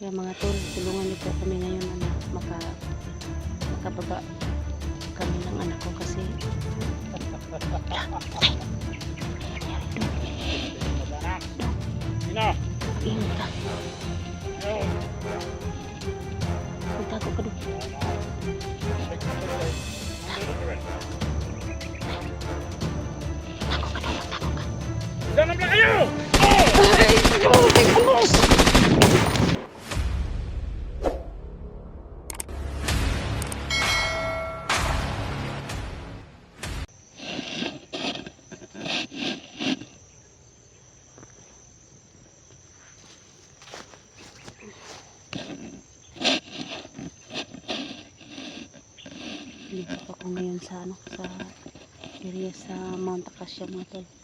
Kaya mga tol, tulungan niyo po kami ngayon na maka, makababa kami ng anak ko kasi Sino? mag-ingat ka. Ayun. Magtago ka doon. Tago ka doon, magtago ka. Diyan na pala kayo! Dito pa ako ngayon sa ano, sa area sa Mount Acacia mga tol.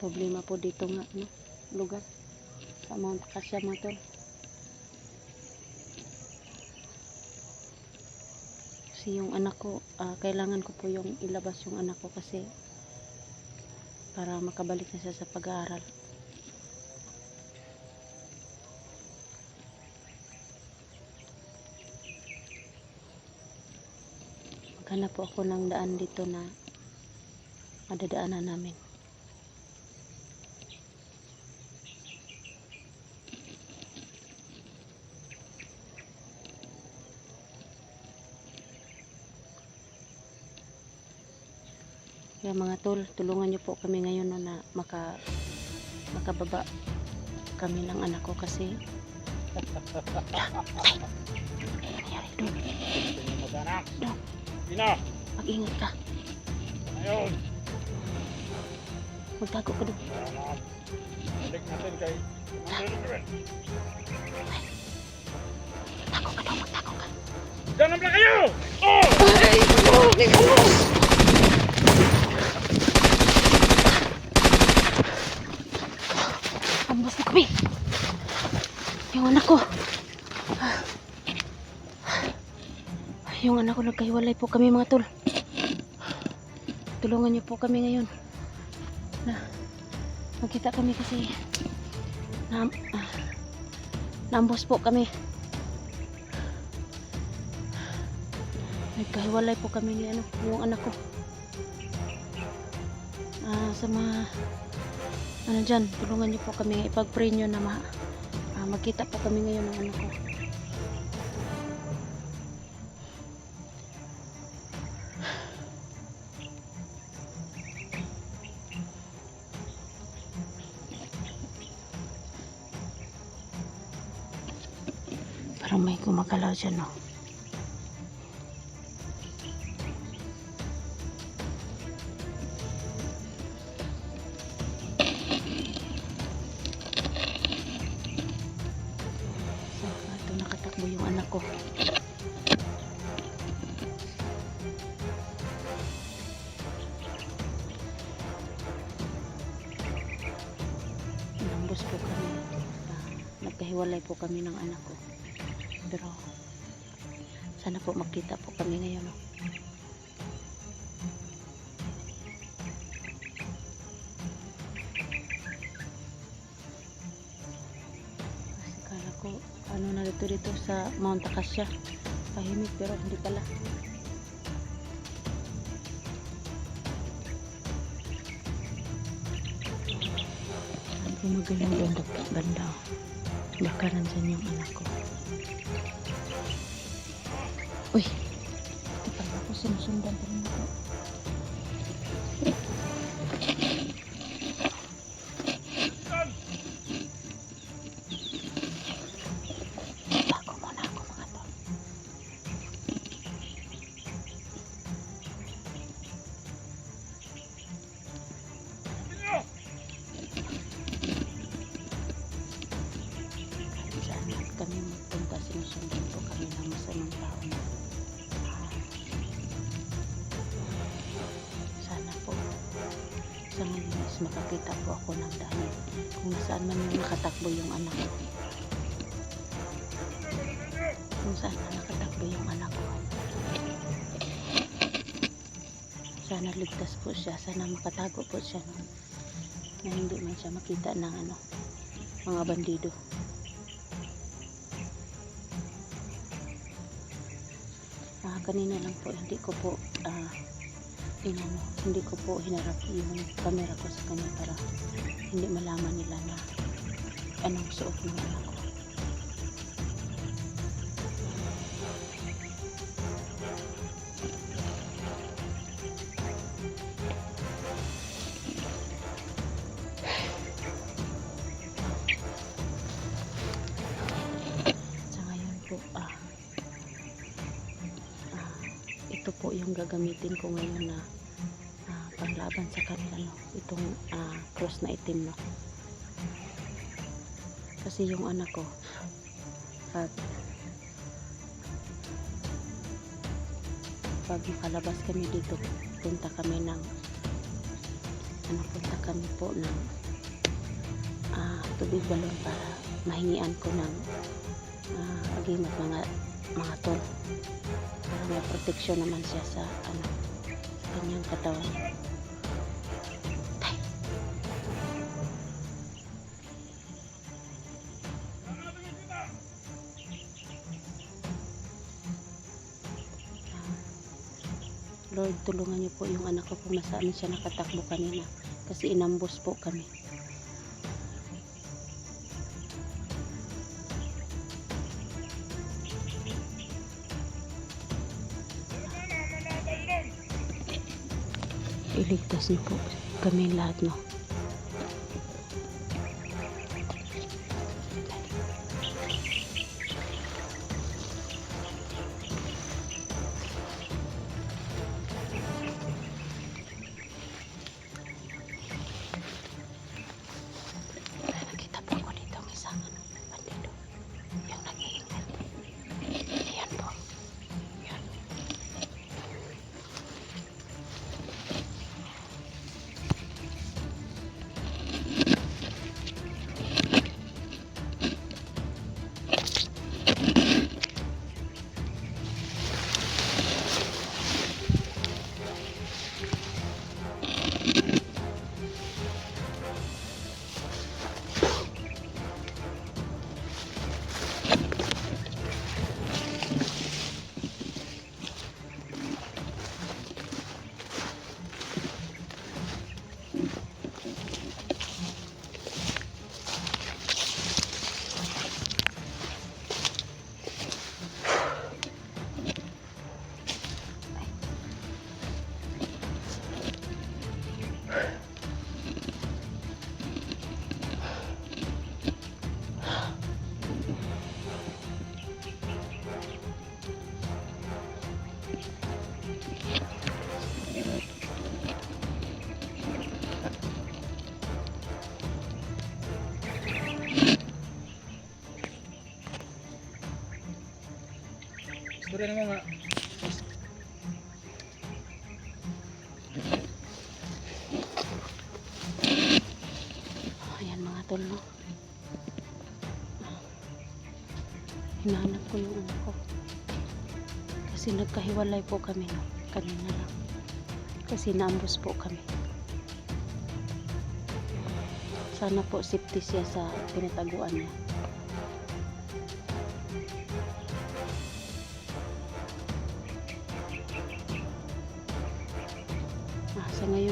Problema po dito nga, no, lugar sa Mount Acacia mga. Kasi yung anak ko, ah, kailangan ko po yung ilabas yung anak ko kasi para makabalik na siya sa pag-aaral. Maghanap po ako ng daan dito na madadaanan namin. Kaya mga tol, tulungan niyo po kami ngayon no, na maka, makababa kami ng anak ko kasi Ay? Mag-ingat ka. Ayun. Magtago ka doon. Balik natin kay. Magtago ka doon, magtago ka. Diyan na pala kayo! Oh! Ambas na kami. Yung anak ko. Yung anak ko nagkahiwalay po kami mga tol. Tulungan niyo po kami ngayon. Na magkita kami kasi na, ah, po kami. Nagkahiwalay po kami ni ano, yung anak ko. Ah, sa mga ano dyan, tulungan niyo po kami ipag-pray niyo na ma, ah, magkita po kami ngayon ng anak ko. Parang may gumagalaw dyan? So, po anak ko. Pero, sana po magkita po kami ngayon. No? Kasi kala ko, ano na dito dito sa Mount Acacia. Tahimik pero hindi pala. Gumagaling doon dapat banda. Baka nandyan yung anak ko. Uy! Ito pala ako sinusundan pa rin ako. Sa ngayon is makakita po ako ng dahil kung nasaan man yung nakatakbo yung anak ko. Kung saan man nakatakbo yung anak ko. Sana ligtas po siya. Sana makatago po siya no? na hindi man siya makita ng ano, mga bandido. Ah, kanina lang po, hindi ko po ah, inano, hindi ko po hinarap yung camera ko sa kanya para hindi malaman nila na anong suot ng anak ko. Ah, ah, po yung gagamitin ko ngayon panglaban sa kanila no itong ah, cross na itim no kasi yung anak ko at pag makalabas kami dito punta kami ng ano punta kami po ng ah, tubig balon para mahingian ko ng ah, agimat mga mga tol. Para may proteksyon naman siya sa ano kanyang katawan Lord, tulungan niyo po yung anak ko kung nasaan siya nakatakbo kanina kasi inambos po kami. iligtas niyo po kami lahat no Siguro naman nga. Ayan mga tol, no? Hinahanap ko yung ano ko. Kasi nagkahiwalay po kami, no? Kanina lang. Kasi naambos po kami. Sana po safety siya sa tinataguan niya.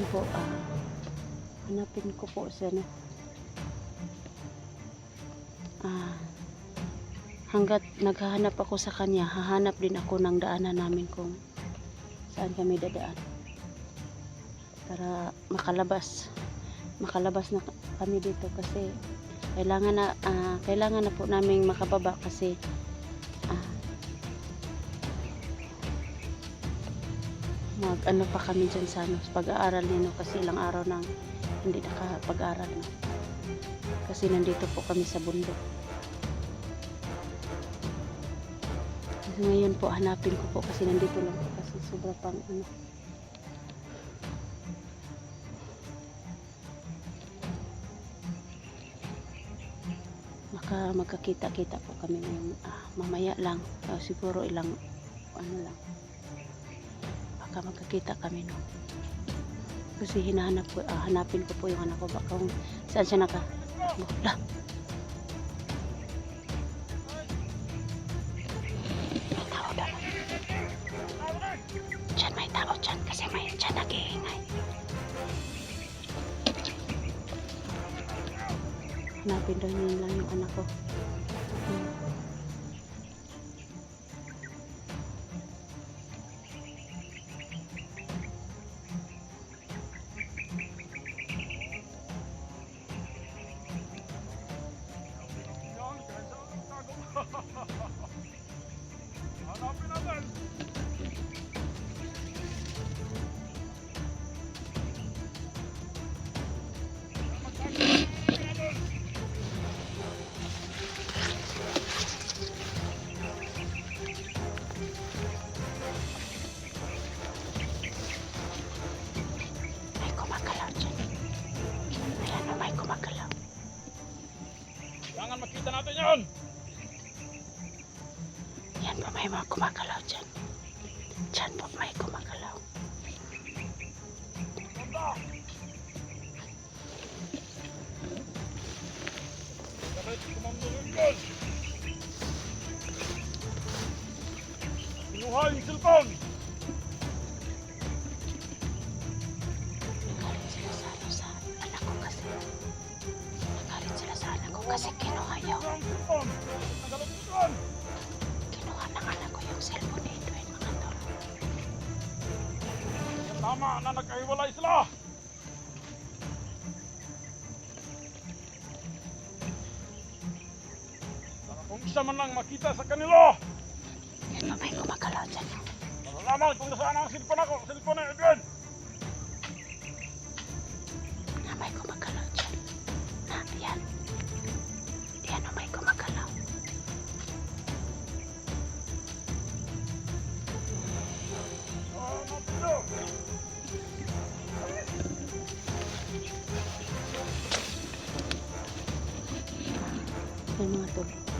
Po, ah, hanapin ko po siya na ah, hanggat naghahanap ako sa kanya hahanap din ako ng daanan namin kung saan kami dadaan. Para makalabas makalabas na kami dito kasi kailangan na ah, kailangan na po naming makababa kasi ano pa kami dyan sa ano, pag-aaral nino kasi ilang araw nang hindi nakapag-aaral na. Kasi nandito po kami sa bundok. Ngayon po hanapin ko po kasi nandito lang po kasi sobra pang ano. Maka magkakita-kita po kami ng ah, mamaya lang. So, siguro ilang ano lang baka magkakita kami no kasi hinahanap ko ah, hanapin ko po yung anak ko baka kung saan siya naka Wala. May tao doon. Diyan may tao dyan kasi may dyan nag-iingay. Hanapin daw nila yung anak ko. Yan po, may Tama na nagkahiwalay sila. Para kung isa man lang makita sa kanila, Yan po, may kumagalaw dyan. malalaman kung nasaan ang cellphone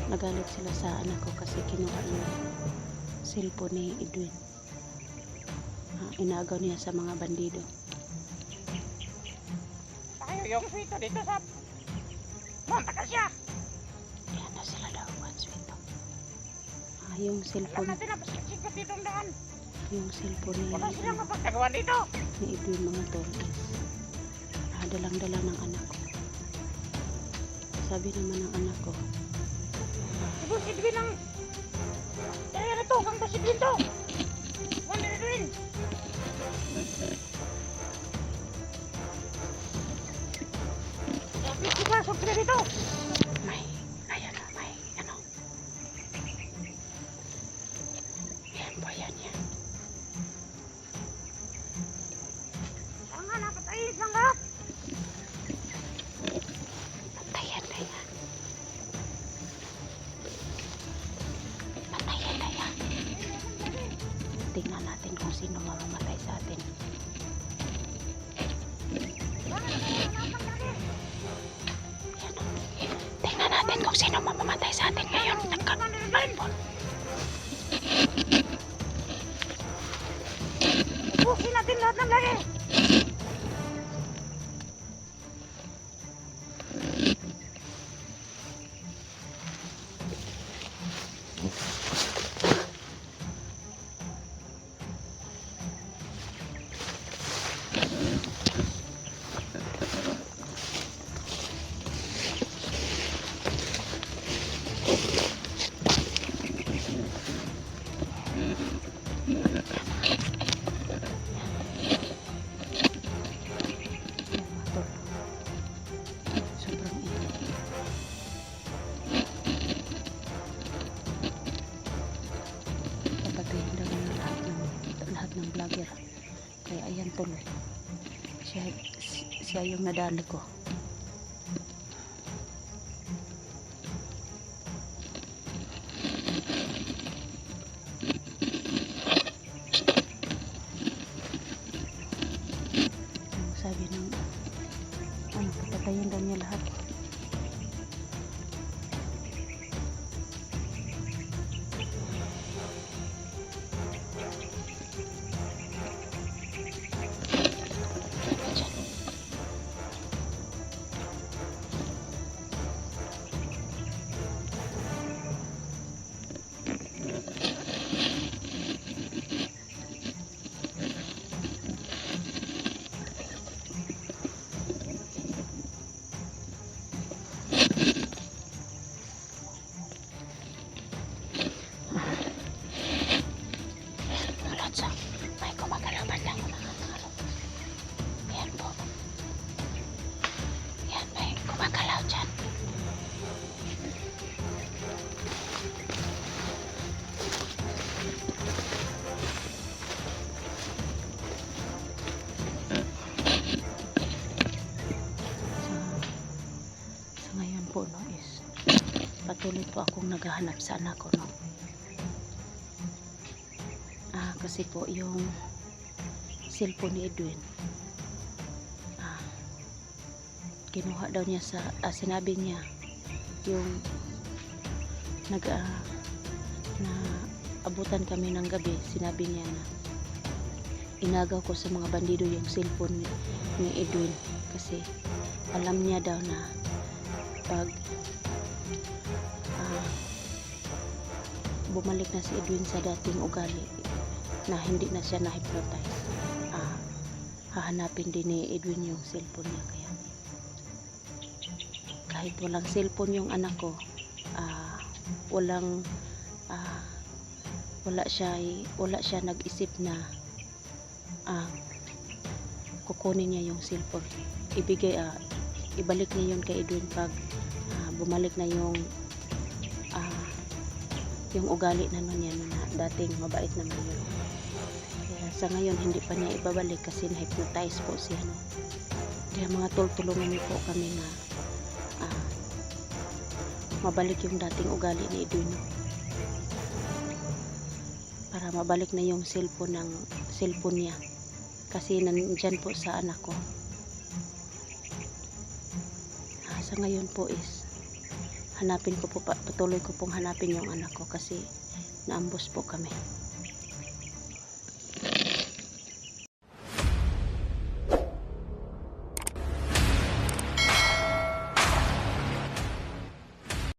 Nagalit sila sa anak ko kasi kinuha yung cellphone ni Edwin. Ah, inagaw niya sa mga bandido. Tayo yung sweeto dito sa Monte Cassia. Yan na sila daw, one sweet to. Ah, yung Alam cellphone, natin na pasiksikot dito ang daan. yung cellphone ni, Wala silang mapagtagawan dito. ni Edwin mga tol is ah, dalang-dala ng anak ko. Sabi naman ng anak ko, Ibu si Edwin ang... Kaya na to, kang si Edwin to. Wala na Edwin. Ko ba, sopra dito. may, ayan na, may, ano. Po, yan, yan. Ubusin natin lahat ng yung nadali ko. Po akong naghahanap sa anak ko no? Ah kasi po yung cellphone ni Edwin ah kinuha daw niya sa ah, sinabi niya yung nag ah, na abutan kami ng gabi sinabi niya na inagaw ko sa mga bandido yung cellphone ni, ni Edwin kasi alam niya daw na pag bumalik na si Edwin sa dating ugali na hindi na siya na-hypnotize. Ah, hahanapin din ni Edwin yung cellphone niya kaya kahit walang cellphone yung anak ko ah, walang ah, wala siya wala siya nag-isip na ah, kukunin niya yung cellphone. Ibigay ah, ibalik niya yun kay Edwin pag ah, bumalik na yung yung ugali na nun yan na dating mabait naman yun. Kaya sa ngayon hindi pa niya ibabalik kasi na-hypnotize po siya no? kaya mga tol tulungan niyo po kami na ah, mabalik yung dating ugali ni Edwin para mabalik na yung cellphone ng cellphone niya. Kasi nandyan po sa anak ko. Ah, sa ngayon po is hanapin ko po pa- patuloy ko pong hanapin yung anak ko kasi naambos po kami